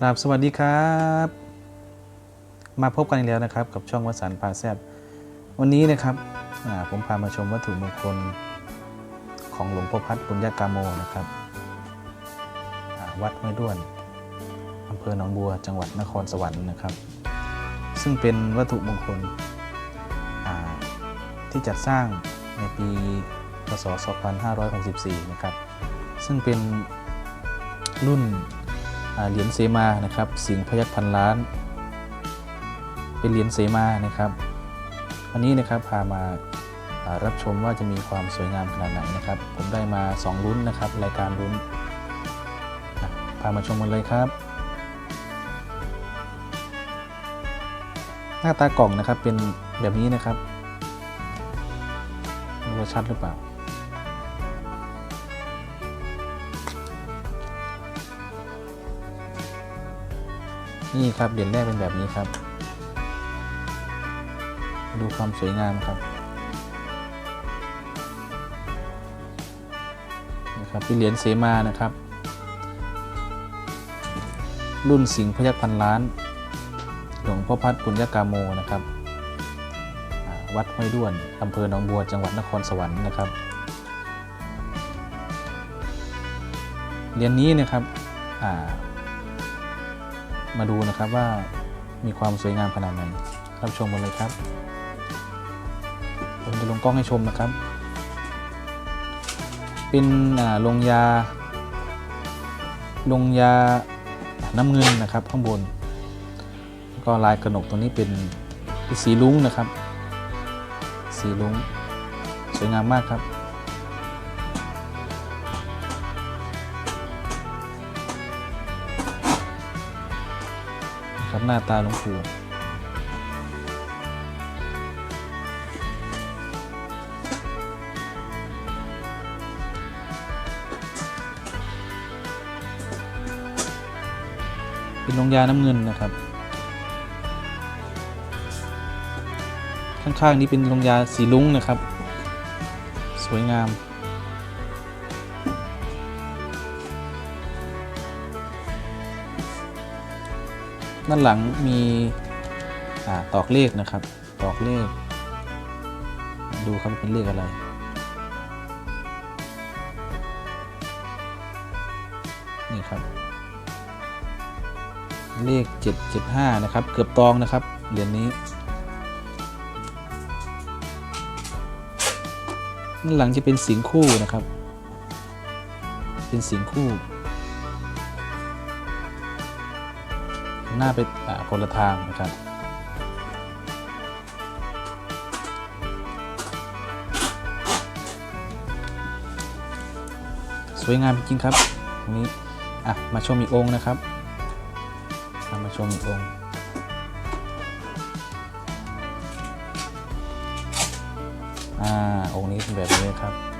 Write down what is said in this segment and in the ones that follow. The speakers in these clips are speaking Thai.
กราบสวัสดีครับ มาพบกันอีกแล้วนะครับ กับช่องวสันต์พาแซบวันนี้นะครับผมพามาชมวัตถุมงคลของหลวงพ่อพัดปุญญากาโมนะครับวัดห้วยด้วนอำเภอหนองบัวจังหวัดนครสวรรค์นะครับ ซึ่งเป็นวัตถุมงคลที่จัดสร้างในปีพศ 2564 นะครับ ซึ่งเป็นรุ่น เหรียญเสมานะครับสิงพยัคฆ์พันล้าน เป็นเหรียญเสมานะครับ วันนี้นะครับพามาารับชมว่าจะมีความสวยงามขนาดไหนนะครับ ผมได้มา2รุ่นนะครับ รายการรุ่นพามาชมกันเลยครับ หน้าตากล่องนะครับเป็นแบบนี้นะครับดูว่าชัดหรือเปล่า นี่ครับเหรียญแรกเป็นแบบนี้ครับ ดูความสวยงามครับนี่ครับเป็นเหรียญเสมานะครับ รุ่นสิงห์พยัคฆ์พันล้าน หลวงพ่อพัดปุญญากาโมนะครับวัดห้วยด้วนอำเภอหนองบัวจังหวัดนครสวรรค์นะครับเหรียญนี้นะครับอ่า มาดูนะครับว่ามีความสวยงามขนาดไหนรับชมกันเลยครับผมจะลงกล้องให้ชมนะครับ เป็นลงยา ลงยาน้ำเงินนะครับข้างบน ก็ลายกระหนกตัวนี้เป็นสีลุ้งนะครับ สีลุ้งสวยงามมากครับ ครับหน้าตาหลวงปู่เป็นลงยาน้ำเงินนะครับ ข้างๆนี้เป็นลงยาสีลุ้งนะครับ สวยงาม ด้านหลังมีอตอกเลขนะครับ ตอกเลข ดูครับเป็นเลขอะไร นี่ครับ เลข 775 นะครับ เกือบตองนะครับ เหรียญนี้ด้านหลังจะเป็นสิงคู่นะครับ เป็นสิงคู่ หน้าไปคนละทางนะครับสวยงามจริงครับตรงนี้อะมาชมอีกองค์นะครับมาชมอีกองค์อ่าองค์นี้เป็นแบบนี้ครับ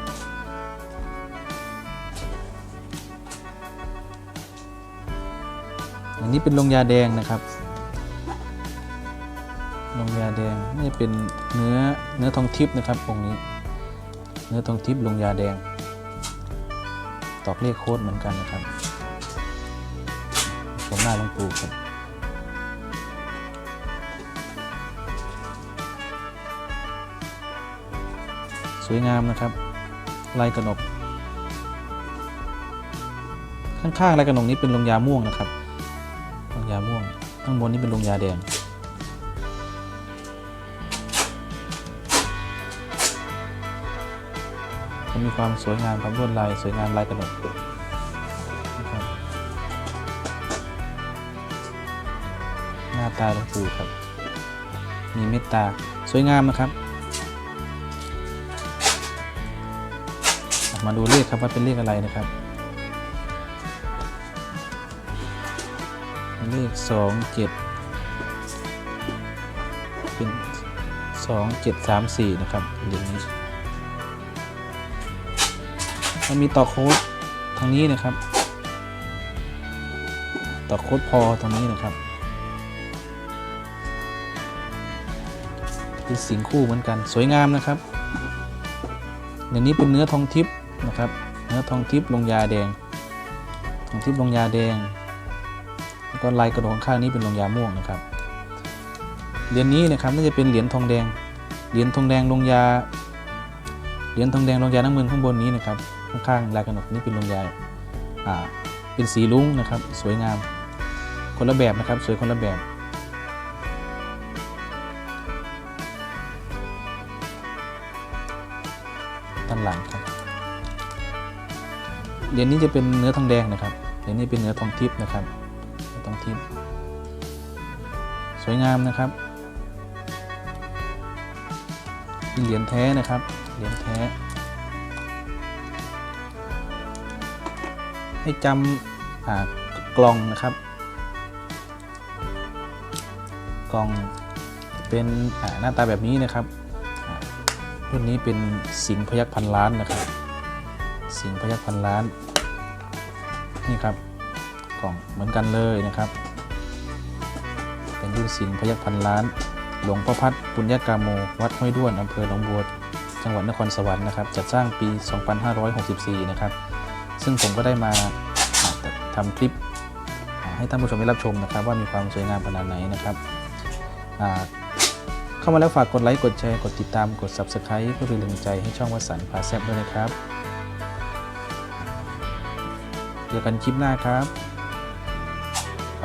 อันนี้เป็นลงยาแดงนะครับ ลงยาแดงนี่เป็นเนื้อเนื้อทองทิพย์นะครับองค์นี้ เนื้อทองทิพย์ลงยาแดง ตอกเลขโค้ดเหมือนกันนะครับชมหน้าลงปูครับสวยงามนะครับลายกระหนกข้างๆลายกระหนกนี้เป็นลงยาม่วงนะครับ ยาม่วง ข้างบนนี่เป็นลงยาแดง จะมีความสวยงามครับลวดลายสวยงามลายกระหนกหน้าตาหลวงปู่ครับ มีเมตตาสวยงามนะครับ มาดูเลขครับว่าเป็นเลขอะไรนะครับ เลขสองเจ็ดเป็นสองเจ็ดสามสี่นะครับอย่างนี้มันมีต่อโค้ดทางนี้นะครับ ต่อโค้ดพอตรงนี้นะครับเป็นสิงคู่เหมือนกันสวยงามนะครับอย่างนี้เป็นเนื้อทองทิพย์นะครับ เนื้อทองทิพย์ลงยาแดง ทองทิพย์ลงยาแดง ก็ลายกระโดงข้างนี้เป็นลงยาม่วงนะครับ เหรียญนี้นะครับน่าจะเป็นเหรียญทองแดง เหรียญทองแดงลงยา เหรียญทองแดงลงยาน้ำเงินข้างบนนี้นะครับ ข้างๆลายกระหนกนี้เป็นลงยาอ่าเป็นสีลุ้งนะครับ สวยงาม คนละแบบนะครับสวยคนละแบบด้านหลังครับเหรียญนี้จะเป็นเนื้อทองแดงนะครับเหรียญนี้เป็นเนื้อทองทิพย์นะครับ เนื้องทิพสวยงามนะครับเป็นเหรียญแท้นะครับ เหรียญแท้ ให้จำกล่องนะครับ กล่องเป็นหน้าตาแบบนี้นะครับรุ่นนี้เป็นสิงห์พยักพันล้านนะครับ สิงห์พยักพันล้าน นี่ครับ กล่องเหมือนกันเลยนะครับ เป็นรุ่นสิงห์พยักพันล้าน หลวงพ่อพัดปุญญากามโม วัดห้วยด้วนอำเภอหนองบัวจังหวัดนครสวรรค์นะครับ จัดสร้างปี 2564 นะครับ ซึ่งผมก็ได้มาอ่าทำคลิปให้ท่านผู้ชมได้รับชมนะครับ ว่ามีความสวยงามขนาดไหนนะครับเข้ามาแล้วฝากกดไลค์กดแชร์กดติดตามกด Subscribe เพื่อเป็นกำลังใจให้ช่องวัสันพาแซบด้วยนะครับเจอกันคลิปหน้าครับ